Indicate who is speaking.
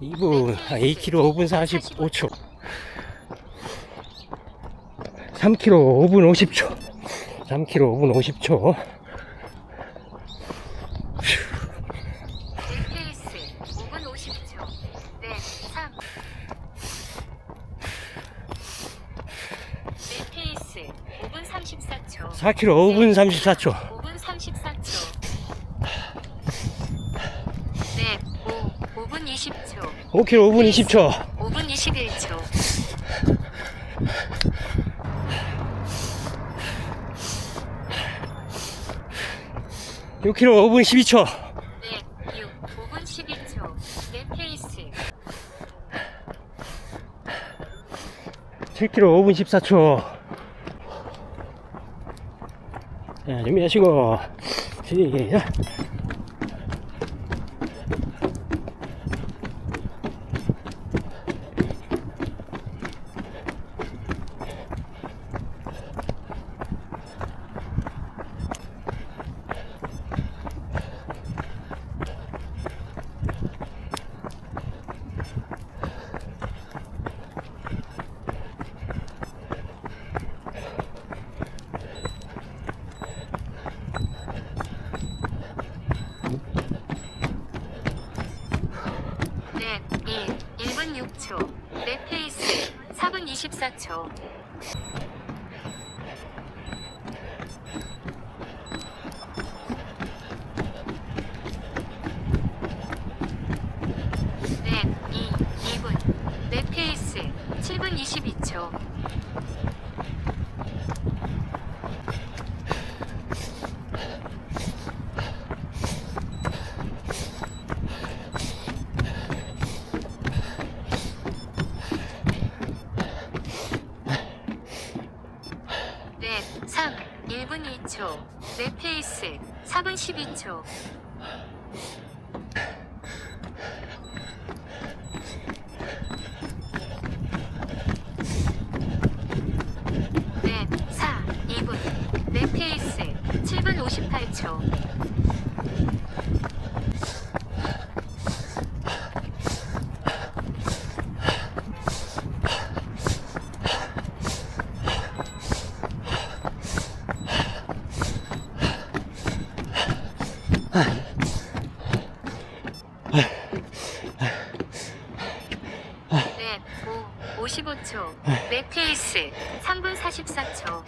Speaker 1: 2분, 아, 2km 5분 45초. 3km 5분 50초. 3km 5분 50초.
Speaker 2: 내 페이스 5분 50초. 네, 3. 내 페이스 5분 34초.
Speaker 1: 4km 5분 34초.
Speaker 2: 5분 34초. 네, 5. 5분 20초.
Speaker 1: 5km 5분 20초.
Speaker 2: 5분 21초.
Speaker 1: 육 k m 5분 12초.
Speaker 2: 네, 6. 5분 12초. 내 페이스
Speaker 1: 7km 5분 14초. 자, 준비하시고, 시작.
Speaker 2: 1분 24초. 넷, 2, 2분. 넷 페이스, 7분 22초. 네, 3. 1분 2초. 내 페이스 4분 12초. 네, 4. 2분. 내 페이스 7분 58초. 네, 5. 55초. 내 페이스 3분 44초.